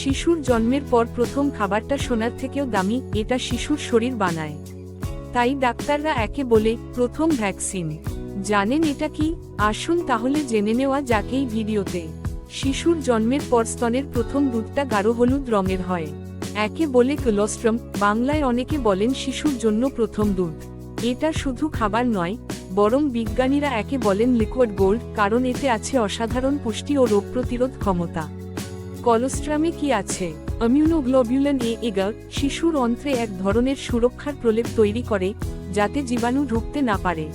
শিশুর জন্মের পর প্রথম খাবারটা সোনার থেকেও দামি, এটা শিশুর শরীর বানায়। তাই ডাক্তাররা একে বলে, প্রথম ভ্যাকসিন। জানেন এটা কি? আসুন তাহলে জেনে নেওয়া যাকেই ভিডিওতে। শিশুর জন্মের পর স্তনের প্রথম দুধটা গাঢ় হলুদ রঙের হয়। একে বলে কোলোস্ট্রম, বাংলায় অনেকে বলেন শিশুর জন্য প্রথম দুধ। এটা শুধু খাবার নয়, বরং বিজ্ঞানীরা একে বলেন লিকুইড গোল্ড, কারণ এতে আছে অসাধারণ পুষ্টি ও রোগ প্রতিরোধ ক্ষমতা। কলোস্ট্রামে কি আছে? অমিউনোগ্লোবিউলিন এ এগার শিশুর অন্ত্রে এক ধরনের সুরক্ষার প্রলেপ তৈরি করে, যাতে জীবাণু ঢুকতে না পারে।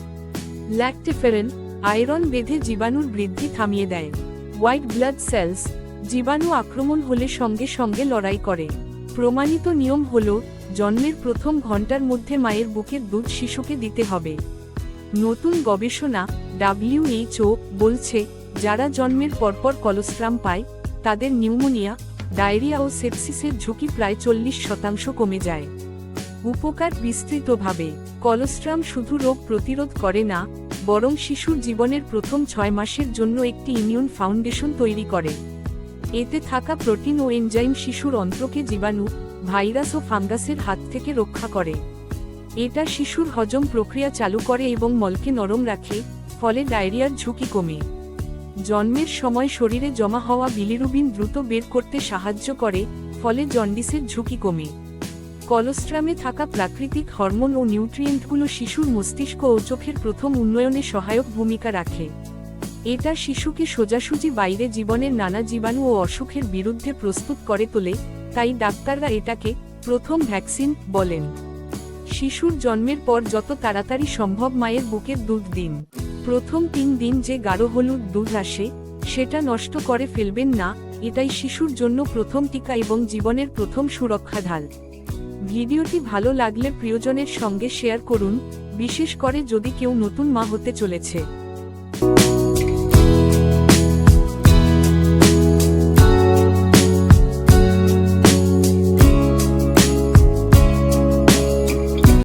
ল্যাকটেফেরেন আয়রন বেঁধে জীবাণুর বৃদ্ধি থামিয়ে দেয়। হোয়াইট ব্লাড সেলস জীবাণু আক্রমণ হলে সঙ্গে সঙ্গে লড়াই করে। প্রমাণিত নিয়ম হল, জন্মের প্রথম ঘণ্টার মধ্যে মায়ের বুকের দুধ শিশুকে দিতে হবে। নতুন গবেষণা ডাব্লিউএইচও বলছে, যারা জন্মের পরপর কলস্ট্রাম পায় তাদের নিউমোনিয়া, ডায়রিয়া ও সেপসিসের ঝুঁকি প্রায় চল্লিশ শতাংশ কমে যায়। উপকার বিস্তৃতভাবে, কলোস্ট্রাম শুধু রোগ প্রতিরোধ করে না, বরং শিশুর জীবনের প্রথম ছয় মাসের জন্য একটি ইমিউন ফাউন্ডেশন তৈরি করে। এতে থাকা প্রোটিন ও এনজাইম শিশুর অন্ত্রকে জীবাণু, ভাইরাস ও ফাঙ্গাসের হাত থেকে রক্ষা করে। এটা শিশুর হজম প্রক্রিয়া চালু করে এবং মলকে নরম রাখে, ফলে ডায়রিয়ার ঝুঁকি কমে। জন্মের সময় শরীরে জমা হওয়া বিলিরুবিন দ্রুত বের করতে সাহায্য করে, ফলে জন্ডিসের ঝুঁকি কমে। কলোস্ট্রামে থাকা প্রাকৃতিক হরমোন ও নিউট্রিয়েন্টগুলো শিশুর মস্তিষ্ক ও চোখের প্রথম উন্নয়নে সহায়ক ভূমিকা রাখে। এটা শিশুকে সোজাসুজি বাইরে জীবনের নানা জীবাণু ও অসুখের বিরুদ্ধে প্রস্তুত করে তোলে, তাই ডাক্তাররা এটাকে প্রথম ভ্যাকসিন বলেন। শিশুর জন্মের পর যত তাড়াতাড়ি সম্ভব মায়ের বুকের দুধ দিন। প্রথম তিন দিন যে গাঢ় হলুদ দুধ আসে, সেটা নষ্ট করে ফেলবেন না, এটাই শিশুর জন্য প্রথম টিকা এবং জীবনের প্রথম সুরক্ষা ঢাল। ভিডিওটি ভালো লাগলে প্রিয়জনের সঙ্গে শেয়ার করুন, বিশেষ করে যদি কেউ নতুন মা হতে চলেছে।